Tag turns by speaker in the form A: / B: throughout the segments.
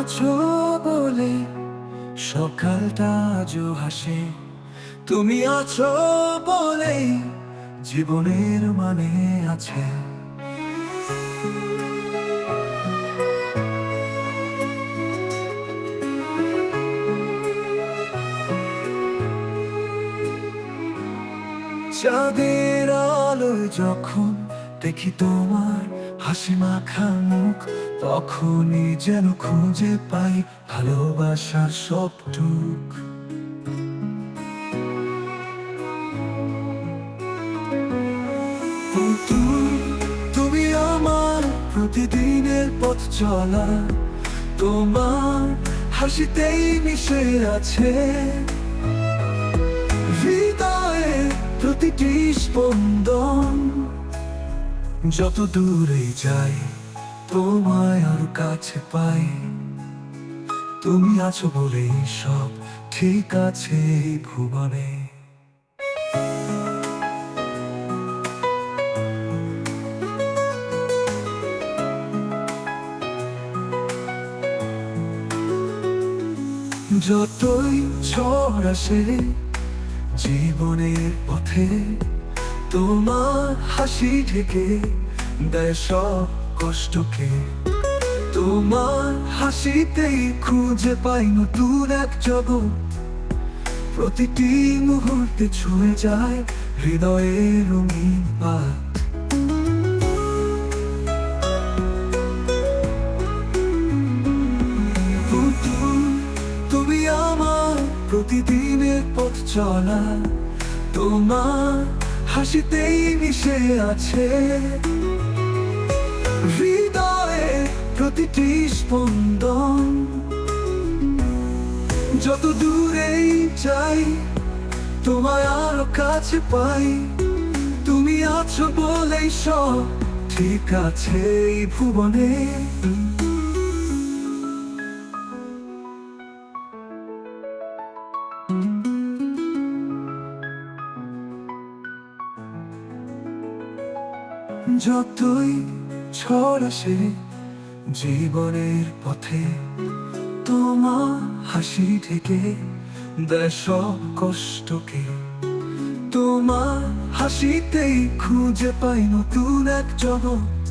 A: আছো বলে সকালটা আজও হাসে। তুমি আছো বলে জীবনের মানে আছে। চাঁদের আলোয় যখন দেখি তোমার হাসি মাখা মুখ, তখনই যেন খুঁজে পাই ভালোবাসার সবটুক। তুমি আমার প্রতিদিনের পথ চলা, তোমার হাসিতেই মিশে আছে। হৃদয়ে প্রতিটি স্পন্দন যত দূরে যাই, তোমায় আরও কাছে পাই। তুমি আছো বলেই সব ঠিক আছে ভুবনে। যতই ঝড় আসে, জীবনের পথে তোমার হাসি ঢেকে দেয় সব কষ্টকে। তোমার হাসিতেই খুঁজে পাই নতুন এক জগৎ। প্রতিটি মুহূর্তে ছুঁয়ে যায় হৃদয়ের রঙিন পাত। তুমি আমার প্রতিদিনের পথ চলা। তোমার হাসিতেই মিশে আছে। হৃদয়ে প্রতিটি স্পন্দন। যত দূরেই যাই, তোমায় আরও কাছে পাই। তুমি আছো বলেই সব ঠিক আছে এই ভুবনে। যতই আসে জীবনের পথে তোমা হাসি থেকে সব কষ্টকে। তোমার হাসিতেই খুঁজে পাই নতুন এক জগৎ।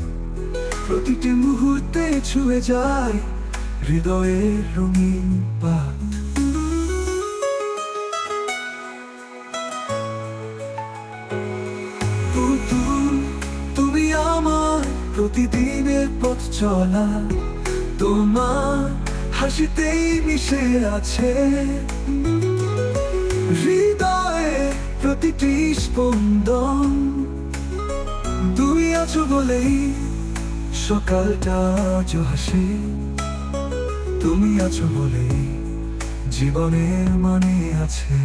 A: প্রতিটি মুহূর্তে ছুঁয়ে যায় হৃদয়ের রঙিন পাত। পুতুল তুমি প্রতিদিনের পথ চলা, তোমার হাসিতেই মিশে আছে। হৃদয়ে প্রতিটি স্পন্দন, তুমি আছো বলেই সকালটা আজ হাসে। তুমি আছো বলেই জীবনের মানে আছে।